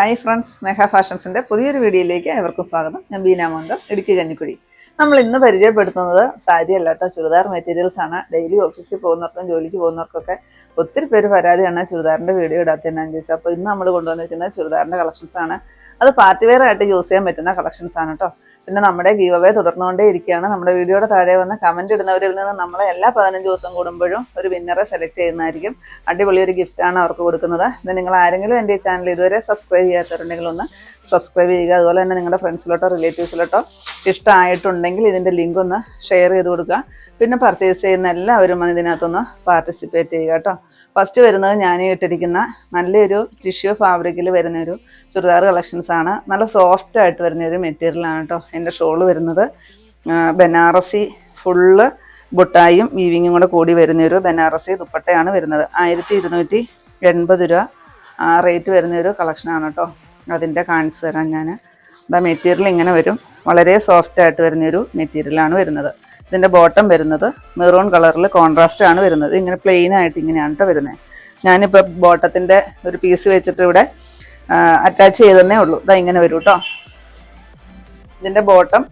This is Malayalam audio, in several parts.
ഹായ് ഫ്രണ്ട്സ് സ്നേഹ ഫാഷൻസിന്റെ പുതിയൊരു വീഡിയോയിലേക്ക് ഏവർക്കും സ്വാഗതം. ഞാൻ ബീന മോഹൻദാസ് ഇടുക്കി കഞ്ഞിക്കുഴി നമ്മൾ ഇന്ന് പരിചയപ്പെടുത്തുന്നത് സാരി അല്ലാത്ത ചുരിദാർ മെറ്റീരിയൽസ് ആണ്. ഡെയിലി ഓഫീസിൽ പോകുന്നവർക്കും ജോലിക്ക് പോകുന്നവർക്കൊക്കെ ഒത്തിരി പേര് പരാതിയാണ് ചുരിദാറിന്റെ വീഡിയോ ഇടാത്തതെന്നാന്ന് ചോദിച്ചത്. അപ്പോൾ ഇന്ന് നമ്മൾ കൊണ്ടുവന്നിരിക്കുന്നത് ചുരിദാറിന്റെ കളക്ഷൻസ് ആണ്. അത് പാർട്ടി വെയർ ആയിട്ട് യൂസ് ചെയ്യാൻ പറ്റുന്ന കളക്ഷൻസ് ആണ് കേട്ടോ പിന്നെ നമ്മുടെ ഗീവ് അവേ തുടർന്നുകൊണ്ടേ ഇരിക്കുകയാണ് നമ്മുടെ വീഡിയോയുടെ താഴെ വന്ന് കമന്റ് ഇടുന്നവരിൽ നിന്ന് നമ്മൾ എല്ലാ പതിനഞ്ച് ദിവസം കൂടുമ്പോഴും ഒരു വിന്നറെ സെലക്ട് ചെയ്യുന്നതായിരിക്കും. അടിപൊളി ഒരു ഗിഫ്റ്റാണ് അവർക്ക് കൊടുക്കുന്നത്. ഇത് നിങ്ങൾ ആരെങ്കിലും എന്റെ ഈ ചാനൽ ഇതുവരെ സബ്സ്ക്രൈബ് ചെയ്യാത്തവരുണ്ടെങ്കിൽ ഒന്ന് സബ്സ്ക്രൈബ് ചെയ്യുക. അതുപോലെ തന്നെ നിങ്ങളുടെ ഫ്രണ്ട്സിലോട്ടോ റിലേറ്റീവ്സിലോട്ടോ ഇഷ്ടമായിട്ടുണ്ടെങ്കിൽ ഇതിന്റെ ലിങ്ക് ഒന്ന് ഷെയർ ചെയ്ത് കൊടുക്കുക. പിന്നെ പർച്ചേസ് ചെയ്യുന്ന എല്ലാവരും ഇതിനകത്തൊന്ന് പാർട്ടിസിപ്പേറ്റ് ചെയ്യുക കേട്ടോ ഫസ്റ്റ് വരുന്നത് ഞാൻ ഇട്ടിരിക്കുന്ന നല്ലൊരു ടിഷ്യൂ ഫാബ്രിക്കിൽ വരുന്നൊരു ചുരിദാർ കളക്ഷൻസ് ആണ്. നല്ല സോഫ്റ്റ് ആയിട്ട് വരുന്നൊരു മെറ്റീരിയലാണ് കേട്ടോ എന്റെ ഷോൾ വരുന്നത്. ബനാറസി ഫുള്ള് ബുട്ടായും വീവിങ്ങും കൂടെ കൂടി വരുന്നൊരു ബനാറസി ദുപ്പട്ടയാണ് വരുന്നത്. ആയിരത്തി ഇരുന്നൂറ്റി എൺപത് രൂപ ആ റേറ്റ് വരുന്നൊരു കളക്ഷനാണ് കേട്ടോ അതിന്റെ കാണിച്ചു തരാം ഞാൻ അതാ മെറ്റീരിയൽ ഇങ്ങനെ വരും. വളരെ സോഫ്റ്റ് ആയിട്ട് വരുന്നൊരു മെറ്റീരിയലാണ് വരുന്നത്. ഇതിന്റെ ബോട്ടം വരുന്നത് മെറൂൺ കളറിൽ കോൺട്രാസ്റ്റ് ആണ് വരുന്നത്. ഇങ്ങനെ പ്ലെയിൻ ആയിട്ട് ഇങ്ങനെയാണ് കേട്ടോ വരുന്നത് ഞാനിപ്പോൾ ബോട്ടത്തിന്റെ ഒരു പീസ് വെച്ചിട്ട് ഇവിടെ അറ്റാച്ച് ചെയ്തതന്നേ ഉള്ളൂ. ഇതാ ഇങ്ങനെ വരും കേട്ടോ ഇതിന്റെ ബോട്ടം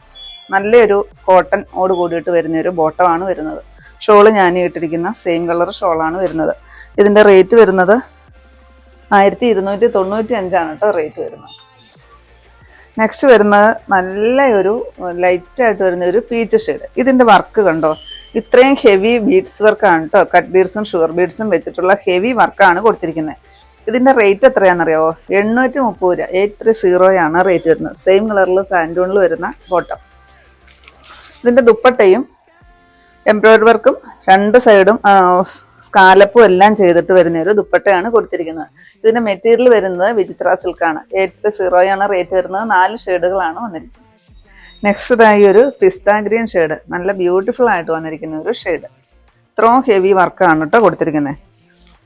നല്ലൊരു കോട്ടൺ ഓട് കൂടിയിട്ട് വരുന്ന ഒരു ബോട്ടമാണ് വരുന്നത്. ഷോൾ ഞാൻ ഇട്ടിരിക്കുന്ന സെയിം കളർ ഷോളാണ് വരുന്നത്. ഇതിന്റെ റേറ്റ് വരുന്നത് ആയിരത്തി ഇരുന്നൂറ്റി തൊണ്ണൂറ്റി അഞ്ചാണ് കേട്ടോ റേറ്റ് വരുന്നത്. നെക്സ്റ്റ് വരുന്നത് നല്ല ഒരു ലൈറ്റ് ആയിട്ട് വരുന്ന ഒരു പീച്ച് ഷെയ്ഡ് ഇതിന്റെ വർക്ക് കണ്ടോ? ഇത്രയും ഹെവി ബീഡ്സ് വർക്കാണ് കേട്ടോ കട്ട് ബീഡ്സും ഷുഗർ ബീഡ്സും വെച്ചിട്ടുള്ള ഹെവി വർക്കാണ് കൊടുത്തിരിക്കുന്നത് ഇതിന്റെ റേറ്റ് എത്രയാണെന്നറിയാവോ? എണ്ണൂറ്റി മുപ്പത് രൂപ എയ്റ്റ് ത്രീ സീറോയാണ് റേറ്റ് വരുന്നത്. സെയിം കളറിൽ സാൻഡൂണിൽ വരുന്ന ബോട്ടം ഇതിന്റെ ദുപ്പട്ടയും എംബ്രോയ്ഡറി വർക്കും രണ്ട് സൈഡും സ്കാലപ്പും എല്ലാം ചെയ്തിട്ട് വരുന്ന ഒരു ദുപ്പട്ടയാണ് കൊടുത്തിരിക്കുന്നത്. ഇതിന്റെ മെറ്റീരിയൽ വരുന്നത് വിചിത്ര സിൽക്കാണ്. എയ്റ്റ് സീറോയാണ് റേറ്റ് വരുന്നത്. നാല് ഷെയ്ഡുകളാണ് വന്നിരിക്കുന്നത്. നെക്സ്റ്റ് ഒരു പിസ്ത ഗ്രീൻ ഷെയ്ഡ്. നല്ല ബ്യൂട്ടിഫുൾ ആയിട്ട് വന്നിരിക്കുന്ന ഒരു ഷെയ്ഡ്. ഇത്രയും ഹെവി വർക്കാണ് കേട്ടോ കൊടുത്തിരിക്കുന്നത്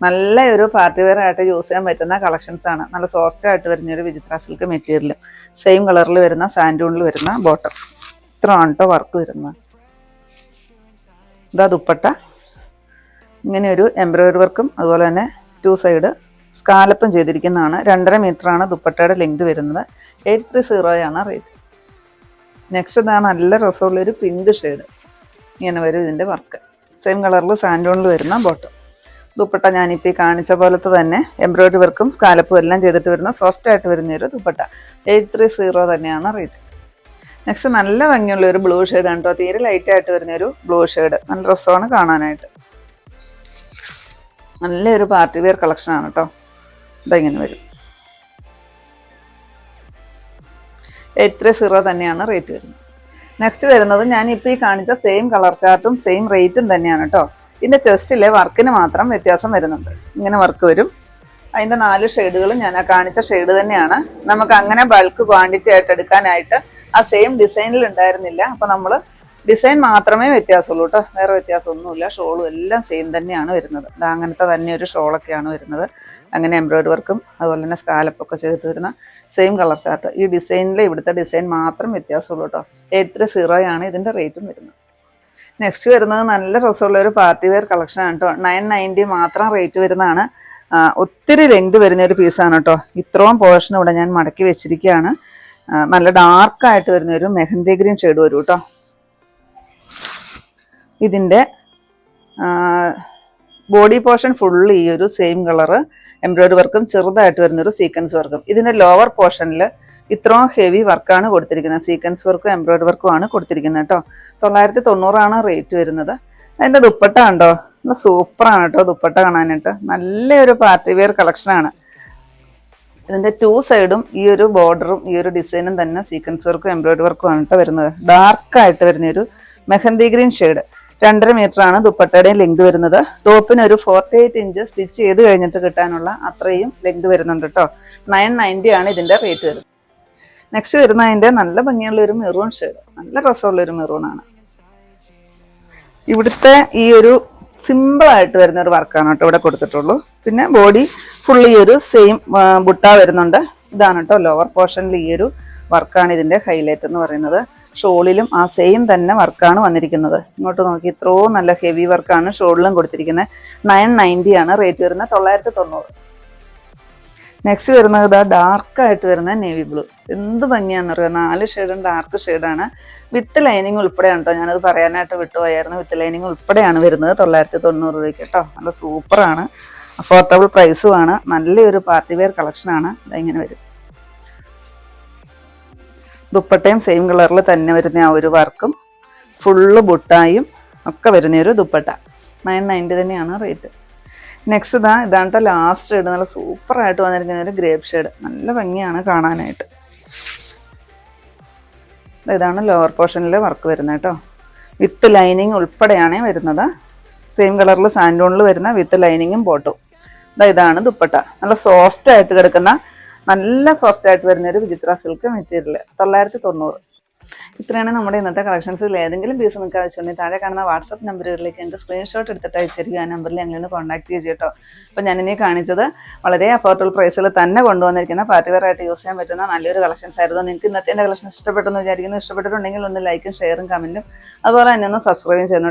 നല്ല ഒരു പാർട്ടി വെയർ ആയിട്ട് യൂസ് ചെയ്യാൻ പറ്റുന്ന കളക്ഷൻസ് ആണ്. നല്ല സോഫ്റ്റ് ആയിട്ട് വരുന്ന ഒരു വിചിത്ര സിൽക്ക് മെറ്റീരിയൽ. സെയിം കളറിൽ വരുന്ന സാൻഡൂണിൽ വരുന്ന ബോട്ടം ആണ് കേട്ടോ വർക്ക് വരുന്നത്. ഇതാ ദുപ്പട്ട. ഇങ്ങനെ ഒരു എംബ്രോയിഡറി വർക്കും അതുപോലെ തന്നെ ടു സൈഡ് സ്കാലപ്പും ചെയ്തിരിക്കുന്നതാണ്. രണ്ടര ആണ് ദുപ്പട്ടയുടെ ലെങ്ത് വരുന്നത്. എയ്റ്റ് ത്രീ സീറോയാണ് റേറ്റ് നെക്സ്റ്റ് ഇതാ നല്ല രസമുള്ളൊരു പിങ്ക് ഷെയ്ഡ് ഇങ്ങനെ വരും ഇതിന്റെ വർക്ക് സെയിം കളറിൽ സാൻഡോണിൽ വരുന്ന ബോട്ടം ദുപ്പട്ട ഞാനിപ്പോൾ ഈ കാണിച്ച പോലത്തെ തന്നെ എംബ്രോയിഡറി വർക്കും സ്കാലപ്പും എല്ലാം ചെയ്തിട്ട് വരുന്ന സോഫ്റ്റ് ആയിട്ട് വരുന്ന ഒരു ദുപ്പട്ട. എയ്റ്റ് ത്രീ സീറോ തന്നെയാണ് റേറ്റ് നെക്സ്റ്റ് നല്ല ഭംഗിയുള്ള ഒരു ബ്ലൂ ഷെയ്ഡ് ആണ് കേട്ടോ തീരെ ലൈറ്റ് ആയിട്ട് വരുന്ന ഒരു ബ്ലൂ ഷെയ്ഡ് നല്ല രസമാണ് കാണാനായിട്ട്. നല്ലൊരു പാർട്ടി വെയർ കളക്ഷനാണ് കേട്ടോ ഇങ്ങനെ വരും. എത്ര ത്രീ സീറോ തന്നെയാണ് റേറ്റ് വരുന്നത്. നെക്സ്റ്റ് വരുന്നത് ഞാൻ ഇപ്പോൾ ഈ കാണിച്ച സെയിം കളർ ചാർട്ടും സെയിം റേറ്റും തന്നെയാണ് കേട്ടോ ഇതിന്റെ ചെസ്റ്റിലെ വർക്കിന് മാത്രം വ്യത്യാസം വരുന്നുണ്ട്. ഇങ്ങനെ വർക്ക് വരും. അതിന്റെ നാല് ഷെയ്ഡുകളും ഞാൻ ആ കാണിച്ച ഷെയ്ഡ് തന്നെയാണ്. നമുക്ക് അങ്ങനെ ബൾക്ക് ക്വാണ്ടിറ്റി ആയിട്ട് എടുക്കാനായിട്ട് ആ സെയിം ഡിസൈനിൽ ഉണ്ടായിരുന്നില്ല. അപ്പോൾ നമ്മൾ ഡിസൈൻ മാത്രമേ വ്യത്യാസമുള്ളൂ കേട്ടോ. വേറെ വ്യത്യാസമൊന്നുമില്ല. ഷോളും എല്ലാം സെയിം തന്നെയാണ് വരുന്നത്. അങ്ങനത്തെ തന്നെ ഒരു ഷോളൊക്കെയാണ് വരുന്നത്. അങ്ങനെ എംബ്രോയ്ഡറി വർക്കും അതുപോലെ തന്നെ സ്കാലപ്പൊക്കെ ചെയ്തിട്ട് വരുന്ന സെയിം കളർ ചാർട്ട് ഈ ഡിസൈനിൽ ഇവിടുത്തെ ഡിസൈൻ മാത്രം വ്യത്യാസമുള്ളൂ കേട്ടോ. എയ്റ്റ് ത്രീ സീറോയാണ് ഇതിന്റെ റേറ്റും വരുന്നത്. നെക്സ്റ്റ് വരുന്നത് നല്ല രസമുള്ള ഒരു പാർട്ടി വെയർ കളക്ഷൻ ആണ് കേട്ടോ. നയൻ നയന്റി മാത്രം റേറ്റ് വരുന്നതാണ്. ഒത്തിരി ലെങ്ത് വരുന്ന ഒരു പീസാണ് കേട്ടോ. ഇത്രയും പോർഷൻ ഇവിടെ ഞാൻ മടക്കി വെച്ചിരിക്കുകയാണ്. നല്ല ഡാർക്കായിട്ട് വരുന്ന ഒരു മെഹന്തി ഗ്രീൻ ഷെയ്ഡ് വരും കേട്ടോ. ഇതിന്റെ ബോഡി പോർഷൻ ഫുള്ള് ഈ ഒരു സെയിം കളറ് എംബ്രോയിഡറി വർക്കും ചെറുതായിട്ട് വരുന്ന ഒരു സീക്വൻസ് വർക്കും ഇതിന്റെ ലോവർ പോർഷനിൽ ഇത്രയും ഹെവി വർക്കാണ് കൊടുത്തിരിക്കുന്നത്. സീക്വൻസ് വർക്കും എംബ്രോയിഡറി വർക്കും ആണ് കൊടുത്തിരിക്കുന്നത് കേട്ടോ തൊള്ളായിരത്തി തൊണ്ണൂറാണ് റേറ്റ് വരുന്നത്. അതിന്റെ ദുപ്പട്ട കണ്ടോ? നല്ല സൂപ്പറാണ് കേട്ടോ ദുപ്പട്ട കാണാനായിട്ട്. നല്ലൊരു പാർട്ടി വെയർ കളക്ഷനാണ് ഇതിന്റെ ടു സൈഡും ഈ ഒരു ബോർഡറും ഈ ഒരു ഡിസൈനും തന്നെ സീക്വൻസ് വർക്കും എംബ്രോയിഡറി വർക്കും ആണ് കേട്ടോ വരുന്നത്. ഡാർക്കായിട്ട് വരുന്ന ഒരു മെഹന്തി ഗ്രീൻ ഷെയ്ഡ് രണ്ടര മീറ്റർ ആണ് ദുപ്പട്ടയുടെയും ലെങ്ത് വരുന്നത്. ടോപ്പിന് ഒരു ഫോർട്ടി എയ്റ്റ് ഇഞ്ച് സ്റ്റിച്ച് ചെയ്ത് കഴിഞ്ഞിട്ട് കിട്ടാനുള്ള അത്രയും ലെങ്ത് വരുന്നുണ്ട് കേട്ടോ നയൻ നയന്റി ആണ് ഇതിന്റെ റേറ്റ് വരുന്നത്. നെക്സ്റ്റ് വരുന്ന അതിന്റെ നല്ല ഭംഗിയുള്ള ഒരു മെറൂൺ ഷെയ്ഡ് നല്ല രസമുള്ള ഒരു മെറൂൺ ആണ്. ഇവിടുത്തെ ഈ ഒരു സിമ്പിൾ ആയിട്ട് വരുന്ന ഒരു വർക്കാണ് കേട്ടോ ഇവിടെ കൊടുത്തിട്ടുള്ളൂ. പിന്നെ ബോഡി ഫുള്ള് ഒരു സെയിം ബുട്ട വരുന്നുണ്ട്. ഇതാണ് കേട്ടോ ലോവർ പോർഷനിൽ ഈ ഒരു വർക്കാണ് ഇതിന്റെ ഹൈലൈറ്റ് എന്ന് പറയുന്നത്. ഷോളിലും ആ സെയിം തന്നെ വർക്കാണ് വന്നിരിക്കുന്നത്. ഇങ്ങോട്ട് നോക്കി ഇത്രയും നല്ല ഹെവി വർക്കാണ് ഷോളിലും കൊടുത്തിരിക്കുന്നത്. നയൻ നയന്റി ആണ് റേറ്റ് വരുന്നത് തൊള്ളായിരത്തി തൊണ്ണൂറ് നെക്സ്റ്റ് വരുന്നത് ഇതാ ഡാർക്കായിട്ട് വരുന്ന നേവി ബ്ലൂ എന്ത് ഭംഗിയാണെന്ന് പറയുക നാല് ഷെയ്ഡും ഡാർക്ക് ഷെയ്ഡാണ് വിത്ത് ലൈനിങ് ഉൾപ്പെടെയാണ് കേട്ടോ ഞാനത് പറയാനായിട്ട് വിട്ടുപോയായിരുന്നു. വിത്ത് ലൈനിങ് ഉൾപ്പെടെയാണ് വരുന്നത് തൊള്ളായിരത്തി തൊണ്ണൂറ് രൂപയ്ക്ക് കേട്ടോ നല്ല സൂപ്പറാണ് അഫോർഡബിൾ പ്രൈസുമാണ് നല്ലൊരു പാർട്ടി വെയർ കളക്ഷനാണ് ഇങ്ങനെ വരും. ദുപ്പട്ടയും സെയിം കളറിൽ തന്നെ വരുന്ന ആ ഒരു വർക്കും ഫുള്ള് ബുട്ടായും ഒക്കെ വരുന്ന ഒരു ദുപ്പട്ട. നയൻ നയന്റി തന്നെയാണ് റേറ്റ് നെക്സ്റ്റ് ഇതാ ഇതാണ് ലാസ്റ്റ് ഷെയ്ഡ് നല്ല സൂപ്പറായിട്ട് വന്നിരിക്കുന്ന ഒരു ഗ്രേപ്പ് ഷെയ്ഡ് നല്ല ഭംഗിയാണ് കാണാനായിട്ട്. ഇതാണ് ലോവർ പോർഷനിൽ വർക്ക് വരുന്നത് കേട്ടോ വിത്ത് ലൈനിങ് ഉൾപ്പെടെയാണ് വരുന്നത്. സെയിം കളറിൽ സാൻഡോണിൽ വരുന്ന വിത്ത് ലൈനിങ്ങും ബോട്ടും ഇതാണ് ദുപ്പട്ട. നല്ല സോഫ്റ്റ് ആയിട്ട് കിടക്കുന്ന നല്ല സോഫ്റ്റ് ആയിട്ട് വരുന്ന ഒരു വിചിത്ര സിൽക്ക് മെറ്റീരിയൽ തൊള്ളായിരത്തി തൊണ്ണൂറ് ഇത്രയാണ് നമ്മുടെ ഇന്നത്തെ കളക്ഷൻസിൽ ഏതെങ്കിലും പീസ് നിങ്ങൾക്ക് ആവശ്യമുണ്ടെങ്കിൽ താഴെ കാണുന്ന വാട്സപ്പ് നമ്പറുകളിലേക്ക് എന്റെ സ്ക്രീൻഷോട്ട് എടുത്തിട്ട് അയച്ചിരിക്കുക. ആ നമ്പറിൽ ഞങ്ങൾ നിന്ന് കോൺടാക്ട് ചെയ്യുക കേട്ടോ. അപ്പോൾ ഞാനിനി കാണിച്ചത് വളരെ അഫോർഡബിൾ പ്രൈസിൽ തന്നെ കൊണ്ടുവന്നിരിക്കുന്ന പാർട്ടി വെയർ യൂസ് ചെയ്യാൻ പറ്റുന്ന നല്ലൊരു കളക്ഷൻസ് ആയിരുന്നു. നിങ്ങൾക്ക് ഇന്നത്തെ എന്റെ കളക്ഷൻസ് ഇഷ്ടപ്പെട്ടെന്ന് വിചാരിക്കുന്നു. ഇഷ്ടപ്പെട്ടിട്ടുണ്ടെങ്കിൽ ഒന്ന് ലൈക്കും ഷെയറും കമന്റും അതുപോലെ തന്നെ ഒന്ന് സബ്സ്ക്രൈബും ചെയ്യണം.